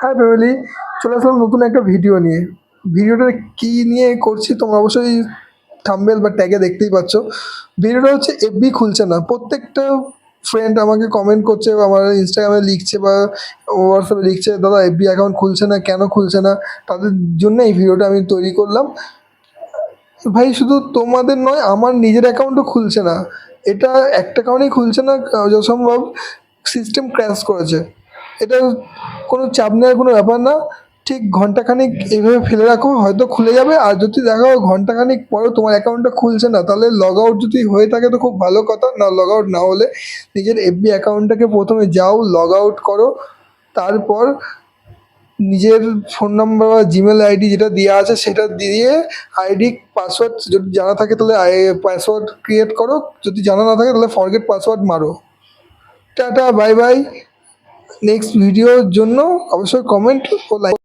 হ্যাঁ ফ্যামিলি চলে আসলাম নতুন একটা ভিডিও নিয়ে। ভিডিওটা কী নিয়ে করছি তোমরা অবশ্যই থাম্বেল বা ট্যাগে দেখতেই পাচ্ছ। ভিডিওটা হচ্ছে এফবি খুলছে না। প্রত্যেকটা ফ্রেন্ড আমাকে কমেন্ট করছে বা আমার ইনস্টাগ্রামে লিখছে বা হোয়াটসঅ্যাপে লিখছে, দাদা এফবি অ্যাকাউন্ট খুলছে না? কেন খুলছে না? তাদের জন্য এই ভিডিওটা আমি তৈরি করলাম। ভাই, শুধু তোমাদের নয়, আমার নিজের অ্যাকাউন্টও খুলছে না। এটা একটা কারণেই খুলছে না, যথাসম্ভব সিস্টেম ক্র্যাশ করেছে। এটা কোনো চাপ নেওয়ার কোনো ব্যাপার না। ঠিক ঘন্টাখানিক এইভাবে ফেলে রাখো, হয়তো খুলে যাবে। আর যদি দেখো ঘন্টাখানিক পরেও তোমার অ্যাকাউন্টটা খুলছে না, তাহলে লগ আউট যদি হয়ে থাকে তো খুব ভালো কথা। না লগ আউট না হলে নিজের এফবি অ্যাকাউন্টটাকে প্রথমে যাও লগ আউট করো। তারপর নিজের ফোন নাম্বার বা জিমেল আইডি যেটা দেওয়া আছে সেটা দিয়ে আইডি পাসওয়ার্ড যদি জানা থাকে তাহলে পাসওয়ার্ড ক্রিয়েট করো। যদি জানা না থাকে তাহলে ফরগেট পাসওয়ার্ড মারো। টাটা বাই বাই নেক্সট ভিডিওর জন্য অবশ্যই কমেন্ট ও লাইক